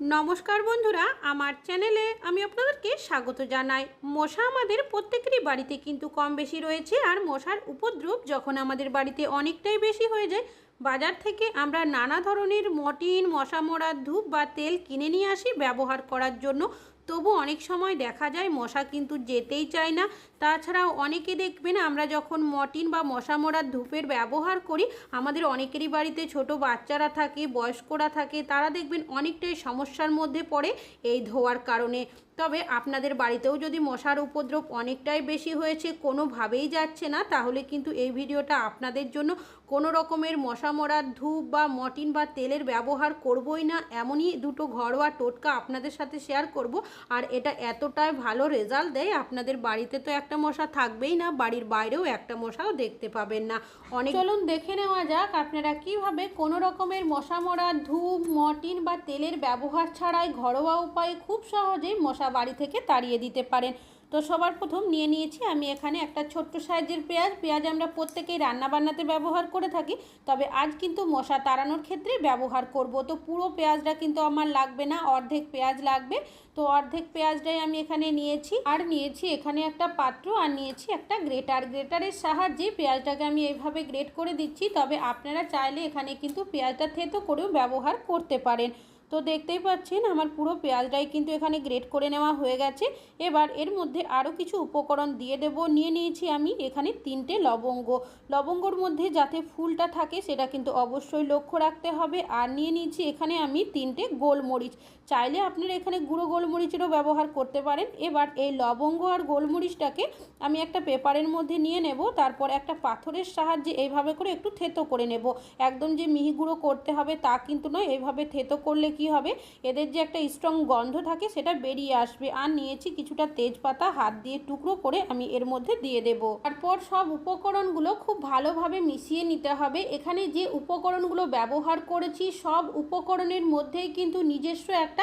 নমস্কার বন্ধুরা, আমার চ্যানেলে আমি আপনাদেরকে স্বাগত জানাই। মশা আমাদের প্রত্যেকেরই বাড়িতে কিন্তু কম বেশি রয়েছে আর মশার উপদ্রব যখন আমাদের বাড়িতে অনেকটাই বেশি হয়ে যায়, বাজার থেকে আমরা নানা ধরনের মটিন মশা মরার ধূপ বা তেল কিনে নিয়ে আসি ব্যবহার করার জন্য। তবু অনেক সময় দেখা যায় মশা কিন্তু যেতেই চায় না তাছাড়াও অনেকে দেখবেন আমরা যখন মটিন বা মশা মরার ধূপের ব্যবহার করি, আমাদের অনেকেরই বাড়িতে ছোট বাচ্চারা থাকে, বয়স্করা থাকে, তারা দেখবেন অনেকটাই সমস্যার মধ্যে পড়ে এই ধোয়ার কারণে। তবে আপনাদের বাড়িতেও যদি মশার উপদ্রব অনেকটাই বেশি হয়েছে, কোনোভাবেই যাচ্ছে না, তাহলে কিন্তু এই ভিডিওটা আপনাদের জন্য কোনো রকমের মশা মরার ধূপ বা মটিন বা তেলের ব্যবহার করবই না, এমনই দুটো ঘরোয়া টোটকা আপনাদের সাথে শেয়ার করব। আর এটা এতটাই ভালো রেজাল্ট দেয়, আপনাদের বাড়িতে তো একটা মশা থাকবেই না, বাড়ির বাইরেও একটা মশাও দেখতে পাবেন না। অনেক চলুন দেখে নেওয়া যাক আপনারা কীভাবে কোনো রকমের মশা মরা, ধূপ, মটিন বা তেলের ব্যবহার ছাড়াই ঘরোয়া উপায়ে খুব সহজেই মশা বাড়ি থেকে তাড়িয়ে দিতে পারেন। তো সবার প্রথম নিয়ে নিয়েছি আমি এখানে একটা ছোট্ট সাইজের পেঁয়াজ। পেঁয়াজ আমরা প্রত্যেকেই রান্না বান্নাতে ব্যবহার করে থাকি, তবে আজ কিন্তু মশা তাড়ানোর ক্ষেত্রে ব্যবহার করব। তো পুরো পেঁয়াজটা কিন্তু আমার লাগবে না, অর্ধেক পেঁয়াজ লাগবে। তো অর্ধেক পেঁয়াজটাই আমি এখানে নিয়েছি। আর নিয়েছি এখানে একটা পাত্র আর নিয়েছি একটা গ্রেটার। গ্রেটারের সাহায্যে পেঁয়াজটাকে আমি এইভাবে গ্রেট করে দিচ্ছি, তবে আপনারা চাইলে এখানে কিন্তু পেঁয়াজটা থেতো করেও ব্যবহার করতে পারেন। তো দেখতেই পাচ্ছেন, আমার পুরো পেঁয়াজটাই কিন্তু এখানে গ্রেট করে নেওয়া হয়ে গেছে। এবার এর মধ্যে আরও কিছু উপকরণ দিয়ে দেব। নিয়ে নিয়েছি আমি এখানে তিনটে লবঙ্গ। লবঙ্গর মধ্যে যাতে ফুলটা থাকে, সেটা কিন্তু অবশ্যই লক্ষ্য রাখতে হবে। আর নিয়ে নিয়েছি এখানে আমি তিনটে গোলমরিচ। চাইলে আপনারা এখানে গুঁড়ো গোলমরিচেরও ব্যবহার করতে পারেন। এবার এই লবঙ্গ আর গোলমরিচটাকে আমি একটা পেপারের মধ্যে নিয়ে নেব, তারপর একটা পাথরের সাহায্যে এইভাবে করে একটু থেতো করে নেব। একদম যে মিহি গুঁড়ো করতে হবে তা কিন্তু নয় এইভাবে থেতো করলে কি হবে? এদের যে একটা স্ট্রং গন্ধ থাকে সেটা বেরিয়ে আসবে। আর নিয়েছি কিছুটা তেজপাতা, হাত দিয়ে টুকরো করে আমি এর মধ্যে দিয়ে দেব। তারপর সব উপকরণগুলো খুব ভালোভাবে মিশিয়ে নিতে হবে। এখানে যে উপকরণগুলো ব্যবহার করেছি, সব উপকরণের মধ্যেই কিন্তু নিজস্ব একটা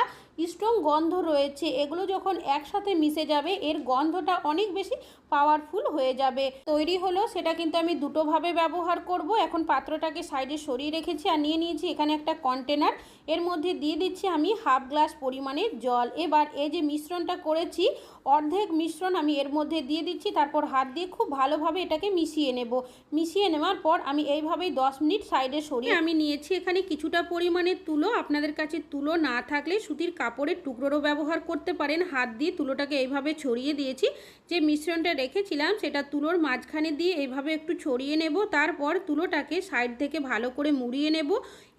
স্ট্রং গন্ধ রয়েছে। এগুলো যখন একসাথে মিশে যাবে এর গন্ধটা অনেক বেশি পাওয়ারফুল হয়ে যাবে। তৈরি হলো, সেটা কিন্তু আমি দুটোভাবে ব্যবহার করব। এখন পাত্রটাকে সাইডে সরিয়ে রেখেছি আর নিয়ে নিয়েছি এখানে একটা কন্টেনার এর মধ্যে দিয়ে দিচ্ছি আমি হাফ গ্লাস পরিমাণের জল। এবার এই যে মিশ্রণটা করেছি, অর্ধেক মিশ্রণ আমি এর মধ্যে দিয়ে দিচ্ছি, তারপর হাত দিয়ে খুব ভালোভাবে এটাকে মিশিয়ে নেব। মিশিয়ে নেওয়ার পর আমি এইভাবেই দশ মিনিট সাইডে সরিয়ে আমি নিয়েছি এখানে কিছুটা পরিমাণের তুলো। আপনাদের কাছে তুলো না থাকলে সুতির কাপড়ের টুকরোরও ব্যবহার করতে পারেন। হাত দিয়ে তুলোটাকে এইভাবে ছড়িয়ে দিয়েছি। যে মিশ্রণটা রেখেছিলাম, সেটা তুলোর মাঝখানে দিয়ে এভাবে একটু ছড়িয়ে নেব, তারপর তুলোটাকে সাইড থেকে ভালো করে মুড়িয়ে নেব।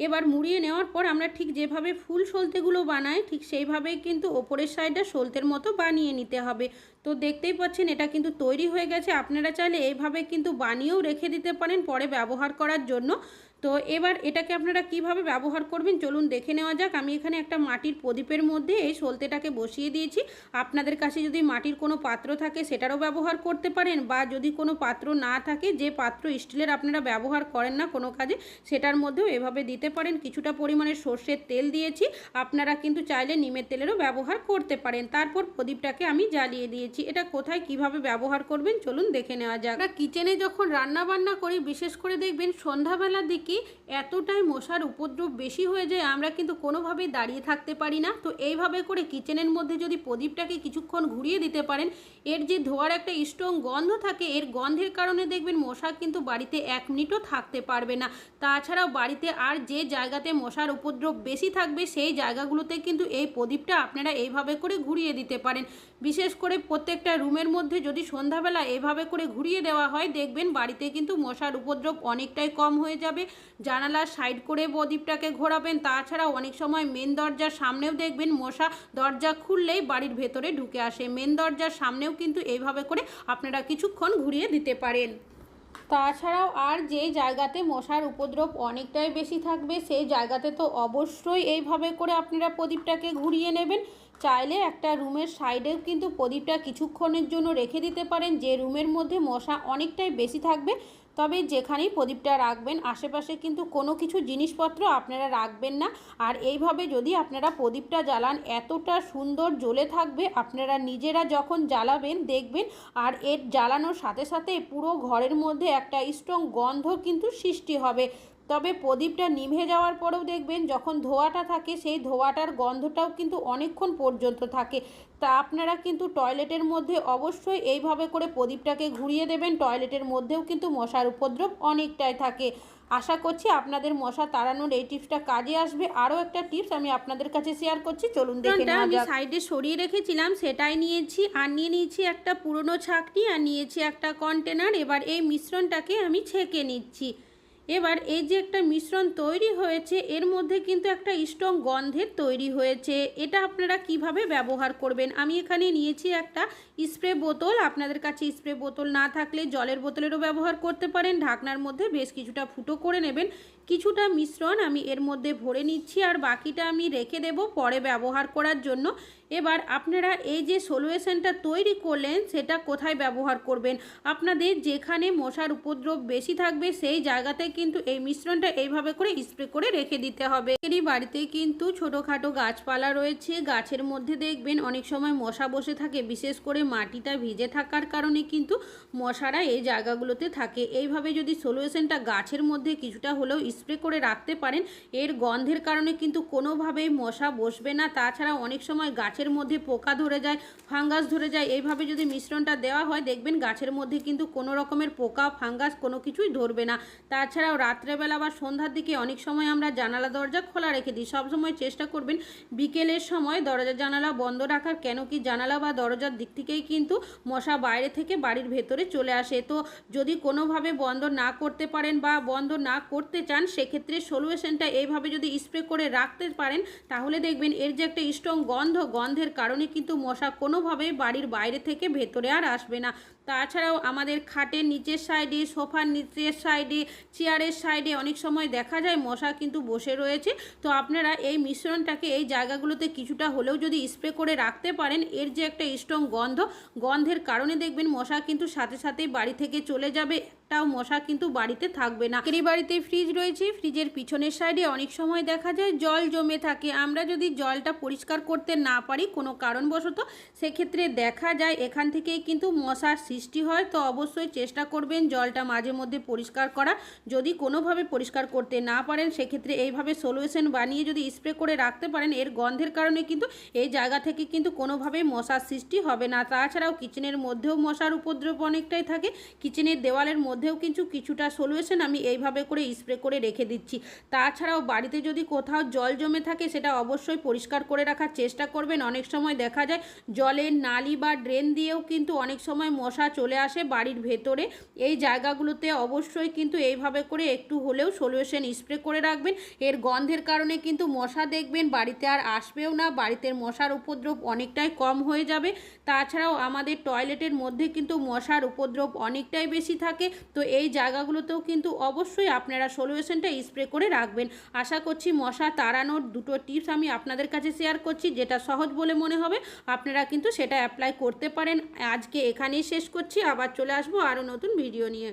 এবার মুড়িয়ে নেওয়ার পর আমরা ঠিক যেভাবে ফুল সলতেগুলো বানাই, ঠিক সেইভাবেই কিন্তু ওপরের সাইডটা সলতের মতো বানিয়ে নিতে হবে। তো দেখতেই পাচ্ছেন, এটা কিন্তু তৈরি হয়ে গেছে। আপনারা চাইলে এইভাবে কিন্তু বানিয়েও রেখে দিতে পারেন পরে ব্যবহার করার জন্য। তো এবার এটাকে আপনারা কীভাবে ব্যবহার করবেন চলুন দেখে নেওয়া যাক। আমি এখানে একটা মাটির প্রদীপের মধ্যে এই সলতেটাকে বসিয়ে দিয়েছি। আপনাদের কাছে যদি মাটির কোনো পাত্র থাকে সেটারও ব্যবহার করতে পারেন বা যদি কোনো পাত্র না থাকে, যে পাত্র স্টিলের আপনারা ব্যবহার করেন না কোনো কাজে, সেটার মধ্যেও এভাবে দিতে পারেন। কিছুটা পরিমাণে সর্ষের তেল দিয়েছি। আপনারা কিন্তু চাইলে নিমের তেলেরও ব্যবহার করতে পারেন। তারপর প্রদীপটাকে আমি জ্বালিয়ে দিয়েছি। এটা কোথায় কীভাবে ব্যবহার করবেন? চলুন দেখে নেওয়া যাক। আমরা কিচেনে যখন রান্না বান্না করি, বিশেষ করে দেখবেন সন্ধ্যাবেলার দিকে এতটাই মশার উপদ্রব বেশি হয়ে যায়, আমরা কিন্তু কোনোভাবেই দাঁড়িয়ে থাকতে পারি না। তো এইভাবে করে কিচেনের মধ্যে যদি প্রদীপটাকে কিছুক্ষণ ঘুরিয়ে দিতে পারেন, এর যে ধোয়ার একটা স্ট্রং গন্ধ থাকে, এর গন্ধের কারণে দেখবেন মশা কিন্তু বাড়িতে এক মিনিটও থাকতে পারবে না। তাছাড়াও বাড়িতে আর যে জায়গাতে মশার উপদ্রব বেশি থাকবে, সেই জায়গাগুলোতে কিন্তু এই প্রদীপটা আপনারা এইভাবে করে ঘুরিয়ে দিতে পারেন। বিশেষ করে প্রত্যেকটা রুমের মধ্যে যদি সন্ধ্যাবেলা এভাবে করে ঘুরিয়ে দেওয়া হয়, দেখবেন বাড়িতে কিন্তু মশার উপদ্রব অনেকটাই কম হয়ে যাবে। জানালার সাইড করে প্রদীপটাকে ঘোরাবেন তাছাড়া অনেক সময় মেন দরজার সামনেও দেখবেন মশা দরজা খুললেই বাড়ির ভেতরে ঢুকে আসে। মেন দরজার সামনেও কিন্তু এইভাবে করে আপনারা কিছুক্ষণ ঘুরিয়ে দিতে পারেন। তাছাড়াও আর যে জায়গাতে মশার উপদ্রব অনেকটাই বেশি থাকবে, সেই জায়গাতে তো অবশ্যই এইভাবে করে আপনারা প্রদীপটাকে ঘুরিয়ে নেবেন। চাইলে একটা রুমের সাইডেও কিন্তু প্রদীপটা কিছুক্ষণের জন্য রেখে দিতে পারেন। যে রুমের মধ্যে মশা অনেকটাই বেশি থাকবে, তবে যেখানেই প্রদীপটা রাখবেন, আশেপাশে কিন্তু কোনো কিছু জিনিসপত্র আপনারা রাখবেন না। আর এইভাবে যদি আপনারা প্রদীপটা জ্বালান, এতটা সুন্দর জ্বলে থাকবে, আপনারা নিজেরা যখন জ্বালাবেন, দেখবেন, আর এর জ্বালানোর সাথে সাথে পুরো ঘরের মধ্যে একটা স্ট্রং গন্ধ কিন্তু সৃষ্টি হবে। তবে প্রদীপটা নিভে যাওয়ার পরেও দেখবেন যখন ধোঁয়াটা থাকে সেই ধোঁয়াটার গন্ধটাও কিন্তু অনেকক্ষণ পর্যন্ত থাকে। তা আপনারা কিন্তু টয়লেটের মধ্যে অবশ্যই এইভাবে করে প্রদীপটাকে ঘুরিয়ে দেবেন। টয়লেটের মধ্যেও কিন্তু মশার উপদ্রব অনেকটাই থাকে। আশা করছি আপনাদের মশা তাড়ানোর এই টিপসটা কাজে আসবে। আরও একটা টিপস আমি আপনাদের কাছে শেয়ার করছি। চলুন দেখে নেওয়া আমি সাইডে সরিয়ে রেখেছিলাম সেটাই নিয়েছি। আর নিয়ে নিয়েছি একটা পুরনো ছাকনি আর নিয়েছি একটা কন্টেনার। এবার এই মিশ্রণটাকে আমি ছেঁকে নিচ্ছি। এবার এই যে একটা মিশ্রণ তৈরি হয়েছে, এর মধ্যে কিন্তু একটা স্ট্রং গন্ধের তৈরি হয়েছে। এটা আপনারা কীভাবে ব্যবহার করবেন? আমি এখানে নিয়েছি একটা স্প্রে বোতল। আপনাদের কাছে স্প্রে বোতল না থাকলে জলের বোতলেরও ব্যবহার করতে পারেন। ঢাকনার মধ্যে বেশ কিছুটা ফুটো করে নেবেন। কিছুটা মিশ্রণ আমি এর মধ্যে ভরে নিচ্ছি আর বাকিটা আমি রেখে দেব পরে ব্যবহার করার জন্য। এবার আপনারা এই যে সলিউশনটা তৈরি করলেন, সেটা কোথায় ব্যবহার করবেন? আপনাদের যেখানে মশার উপদ্রব বেশি থাকবে, সেই জায়গাতে কিন্তু এই মিশ্রণটা এইভাবে করে স্প্রে করে রেখে দিতে হবে। এরই বাড়িতে কিন্তু ছোটোখাটো গাছপালা রয়েছে। গাছের মধ্যে দেখবেন অনেক সময় মশা বসে থাকে, বিশেষ করে মাটিটা ভিজে থাকার কারণে কিন্তু মশারা এই জায়গাগুলোতে থাকে। এইভাবে যদি সলিউশনটা গাছের মধ্যে কিছুটা হলেও স্প্রে করে রাখতে পারেন, এর গন্ধের কারণে কিন্তু কোনোভাবেই মশা বসবে না। তাছাড়া অনেক সময় গাছের মধ্যে পোকা ধরে যায়, ফাঙ্গাস ধরে যায়, এইভাবে যদি মিশ্রণটা দেওয়া হয়, দেখবেন গাছের মধ্যে কিন্তু কোনো রকমের পোকা, ফাঙ্গাস কোনো কিছুই ধরবে না। তাছাড়াও রাত্রেবেলা বা সন্ধ্যার দিকে অনেক সময় আমরা জানালা, দরজা খোলা রেখে দিই। সবসময় চেষ্টা করবেন বিকেলের সময় দরজা, জানালা বন্ধ রাখার, কেন কি জানালা বা দরজার দিক থেকেই কিন্তু মশা বাইরে থেকে বাড়ির ভেতরে চলে আসে। তো যদি কোনোভাবে বন্ধ না করতে পারেন বা বন্ধ না করতে চান, সেক্ষেত্রে সলিউশনটা এইভাবে যদি স্প্রে করে রাখতে পারেন, তাহলে দেখবেন এর যে একটা স্ট্রং গন্ধ, গন্ধের কারণে কিন্তু মশা কোনোভাবেই বাড়ির বাইরে থেকে ভেতরে আর আসবে না। তাছাড়াও আমাদের খাটের নিচের সাইডে, সোফার নিচের সাইডে চেয়ারের সাইডে অনেক সময় দেখা যায় মশা কিন্তু বসে রয়েছে। তো আপনারা এই মিশ্রণটাকে এই জায়গাগুলোতে কিছুটা হলেও যদি স্প্রে করে রাখতে পারেন, এর যে একটা স্ট্রং গন্ধ, গন্ধের কারণে দেখবেন মশা কিন্তু সাথে সাথে বাড়ি থেকে চলে যাবে। একটাও মশা কিন্তু বাড়িতে থাকবে না। এই বাড়িতে ফ্রিজ রয়েছে ফ্রিজের পিছনের সাইডে অনেক সময় দেখা যায় জল জমে থাকে। আমরা যদি জলটা পরিষ্কার করতে না পারি কোনো কারণবশত, সেক্ষেত্রে দেখা যায় এখান থেকেই কিন্তু মশার সৃষ্টি হয়। তো অবশ্যই চেষ্টা করবেন জলটা মাঝে মধ্যে পরিষ্কার করা। যদি কোনোভাবে পরিষ্কার করতে না পারেন, সেক্ষেত্রে এইভাবে সলিউশন বানিয়ে যদি স্প্রে করে রাখতে পারেন, এর গন্ধের কারণে কিন্তু এই জায়গা থেকে কিন্তু কোনোভাবেই মশার সৃষ্টি হবে না। তাছাড়াও কিচেনের মধ্যেও মশার উপদ্রব অনেকটাই থাকে। কিচেনের দেওয়ালের মধ্যেও কিন্তু কিছুটা সলিউশন আমি এইভাবে করে স্প্রে করে রেখে দিচ্ছি। তাছাড়াও বাড়িতে যদি কোথাও জল জমে থাকে, সেটা অবশ্যই পরিষ্কার করে রাখার চেষ্টা করবেন। অনেক সময় দেখা যায় জলের নালি বা ড্রেন দিয়েও কিন্তু অনেক সময় মশা চলে আসে বাড়ির ভেতরে। এই জায়গাগুলোতে অবশ্যই কিন্তু এইভাবে করে একটু হলেও সলিউশন স্প্রে করে রাখবেন। এর গন্ধের কারণে কিন্তু মশা দেখবেন, বাড়িতে আর আসবেও না। বাড়িতে মশার উপদ্রব অনেকটাই কম হয়ে যাবে। তাছাড়াও আমাদের টয়লেটের মধ্যে কিন্তু মশার উপদ্রব অনেকটাই বেশি থাকে। তো এই জায়গাগুলোতেও কিন্তু অবশ্যই আপনারা সলিউশনটা স্প্রে করে রাখবেন। আশা করছি মশা তাড়ানোর দুটো টিপস আমি আপনাদের কাছে শেয়ার করছি, যেটা সহজ বলে মনে হবে। আপনারা কিন্তু সেটা অ্যাপ্লাই করতে পারেন। আজকে এখানেই শেষ করছি, আবার চলে আসব আরও নতুন ভিডিও নিয়ে।